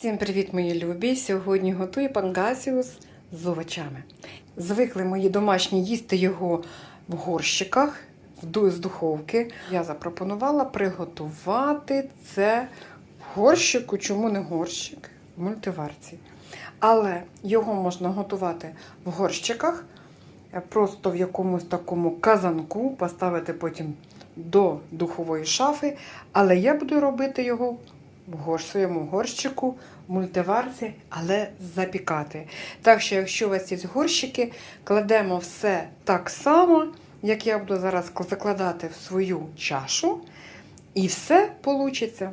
Всім привіт, мої любі! Сьогодні готую пангасіус з овочами. Звикли мої домашні їсти його в горщиках з духовки. Я запропонувала приготувати це в горщику. Чому не горщик? В мультиварці. Але його можна готувати в горщиках, просто в якомусь такому казанку, поставити потім до духової шафи. Але я буду робити його в своєму горщику, в мультиварці, але запікати. Так що, якщо у вас є горщики, кладемо все так само, як я буду зараз закладати в свою чашу, і все вийде.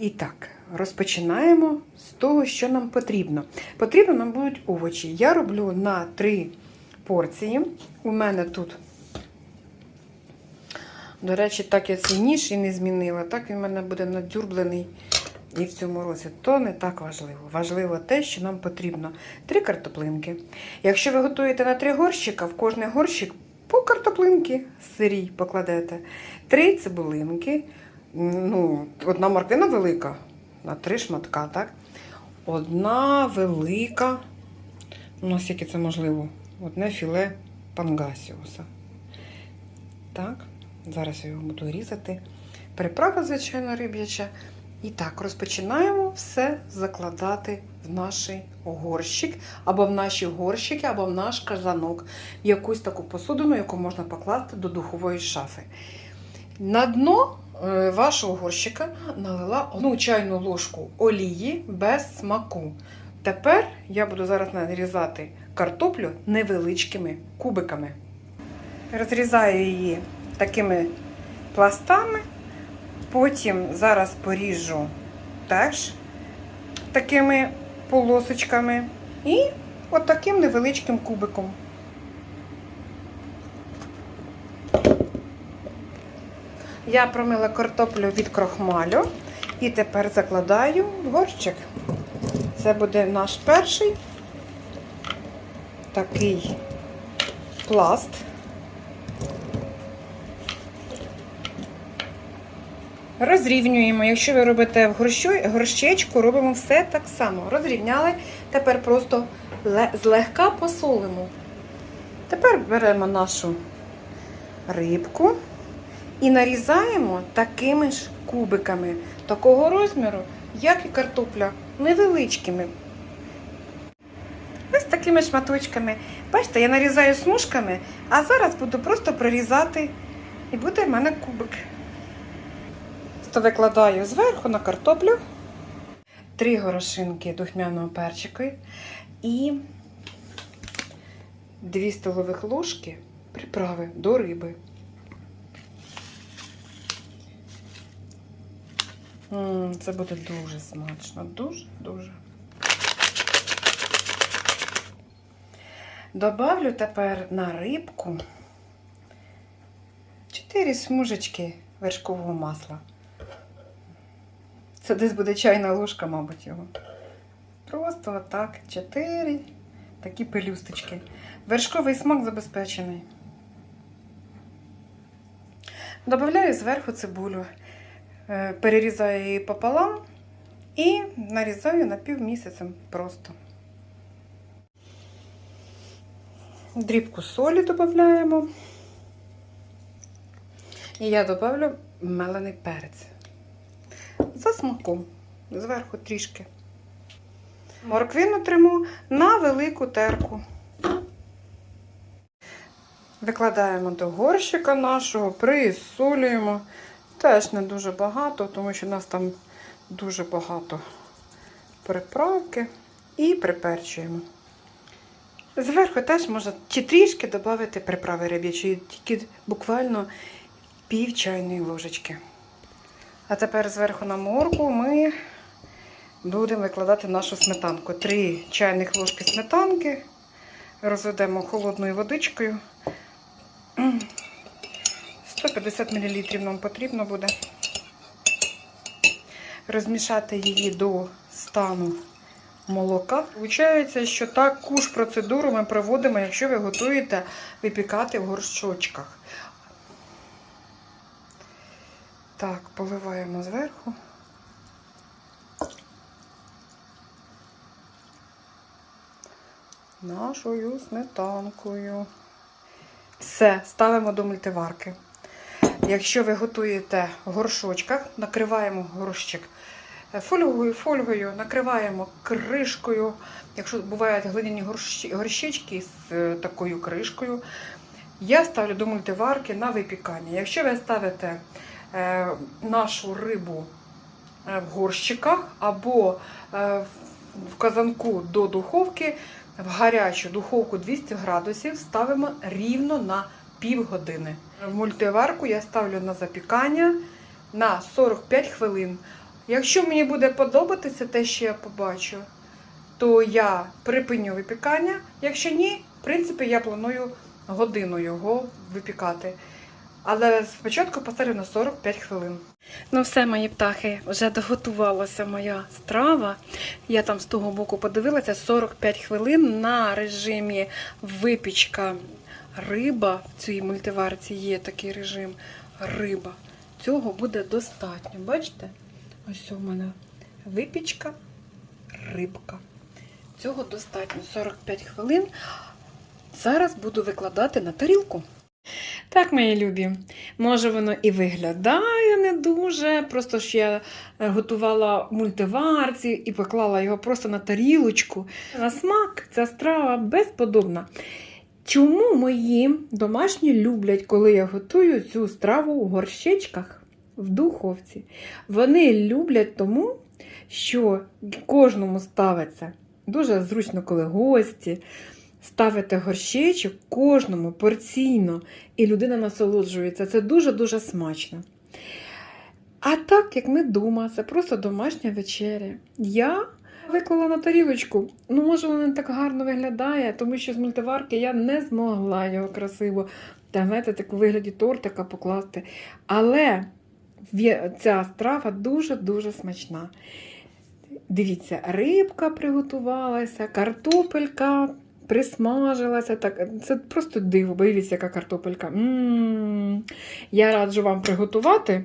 І так, розпочинаємо з того, що нам потрібно. Потрібно нам будуть овочі. Я роблю на 3 порції. У мене тут до речі, так я цей ніж і не змінила. Так він в мене буде надюрблений і в цьому році. То не так важливо. Важливо те, що нам потрібно. Три картоплинки. Якщо ви готуєте на три горщика, в кожний горщик по картоплинки сирій покладете. Три цибулинки. Ну, одна морквина велика, на три шматка, так? Одна велика. Ну, наскільки це можливо? Одне філе пангасіуса. Так. Зараз я його буду різати. Приправа, звичайно, риб'яча. І так, розпочинаємо все закладати в наш горщик, або в наші горщики, або в наш казанок, якусь таку посудину, яку можна покласти до духової шафи. На дно е, вашого горщика налила одну чайну ложку олії без смаку. Тепер я буду зараз нарізати картоплю невеличкими кубиками. Розрізаю її такими пластами. Потім зараз поріжу теж такими полосочками і от таким невеличким кубиком. Я промила картоплю від крохмалю і тепер закладаю в горщик. Це буде наш перший такий пласт. Розрівнюємо. Якщо ви робите в горщечку, робимо все так само. Розрівняли. Тепер просто злегка посолимо. Тепер беремо нашу рибку і нарізаємо такими ж кубиками, такого розміру, як і картопля, невеличкими. Ось такими шматочками. Бачите, я нарізаю смужками, а зараз буду просто прорізати, і буде в мене кубик. То викладаю зверху на картоплю, три горошинки духмяного перчику і 2 столових ложки приправи до риби. Це буде дуже смачно, дуже-дуже. Добавлю тепер на рибку 4 смужечки вершкового масла. Це десь буде чайна ложка, мабуть, його. Просто отак, чотири такі пелюсточки. Вершковий смак забезпечений. Добавляю зверху цибулю, Е, перерізаю її пополам і нарізаю на півмісяцем просто. Дрібку солі додаємо. І я додавлю мелений перець за смаком, зверху трішки. Морквину триму на велику терку. Викладаємо до горщика нашого, присолюємо. Теж не дуже багато, тому що у нас там дуже багато приправки. І приперчуємо. Зверху теж можна чи трішки додати приправи риб'ячої, тільки буквально пів чайної ложечки. А тепер зверху на морку ми будемо викладати нашу сметанку. Три чайних ложки сметанки. Розведемо холодною водичкою. 150 мл нам потрібно буде. Розмішати її до стану молока. Получається, що таку ж процедуру ми проводимо, якщо ви готуєте випікати в горщочках. Так, поливаємо зверху. Нашою сметанкою. Все, ставимо до мультиварки. Якщо ви готуєте в горшочках, накриваємо горщик е, фольгою, фольгою, накриваємо кришкою. Якщо бувають глиняні горщички з е, такою кришкою, я ставлю до мультиварки на випікання. Якщо ви ставите нашу рибу е, в горщиках або е, в- казанку до духовки, в гарячу духовку 200 градусів ставимо рівно на півгодини. В мультиварку я ставлю на запікання на 45 хвилин. Якщо мені буде подобатися те, що я побачу, то я припиню випікання. Якщо ні, в принципі, я планую годину його випікати. Але спочатку поставлю на 45 хвилин. Ну все, мої птахи, вже доготувалася моя страва. Я там з того боку подивилася 45 хвилин на режимі випічка риба. В цій мультиварці є такий режим риба. Цього буде достатньо. Бачите? Ось у мене випічка, рибка. Цього достатньо 45 хвилин. Зараз буду викладати на тарілку. Так, мої любі, може воно і виглядає не дуже. Просто що я е, готувала мультиварці і поклала його просто на тарілочку. На смак ця страва безподобна. Чому мої домашні люблять, коли я готую цю страву у горщичках в духовці? Вони люблять тому, що кожному ставиться дуже зручно, коли гості. Ставите горщичок кожному порційно, і людина насолоджується. Це дуже-дуже смачно. А так, як ми вдома, це просто домашня вечеря. Я виклала на тарілочку. Ну, може, воно не так гарно виглядає, тому що з мультиварки я не змогла його красиво, та, знаєте, так у вигляді тортика покласти. Але ця страва дуже-дуже смачна. Дивіться, рибка приготувалася, картопелька присмажилася. Так, це просто диво. Дивіться, яка картопелька. М-м-м. Я раджу вам приготувати.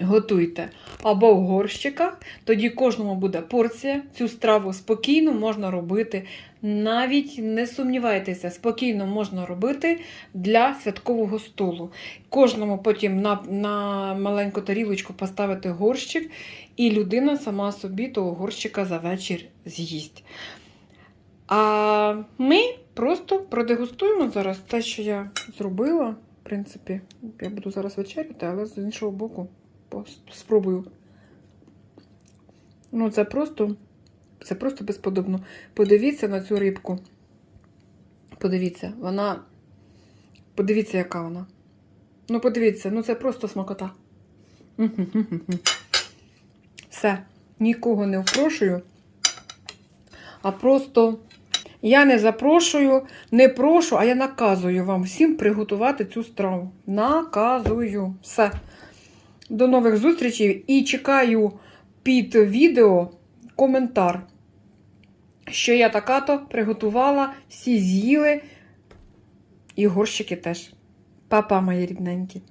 Готуйте або в горщиках, тоді кожному буде порція. Цю страву спокійно можна робити. Навіть не сумнівайтеся, спокійно можна робити для святкового столу. Кожному потім на, на маленьку тарілочку поставити горщик, і людина сама собі того горщика за вечір з'їсть. А ми просто продегустуємо зараз те, що я зробила. В принципі, я буду зараз вечеряти, але з іншого боку спробую. Ну, це просто, це просто безподобно. Подивіться на цю рибку. Подивіться, вона. Подивіться, яка вона. Ну, подивіться, ну це просто смакота. Все, нікого не впрошую, а просто я не запрошую, не прошу, а я наказую вам всім приготувати цю страву. Наказую. Все. До нових зустрічей і чекаю під відео коментар, що я така-то приготувала, всі з'їли, і горщики теж. Папа, мої рідненькі.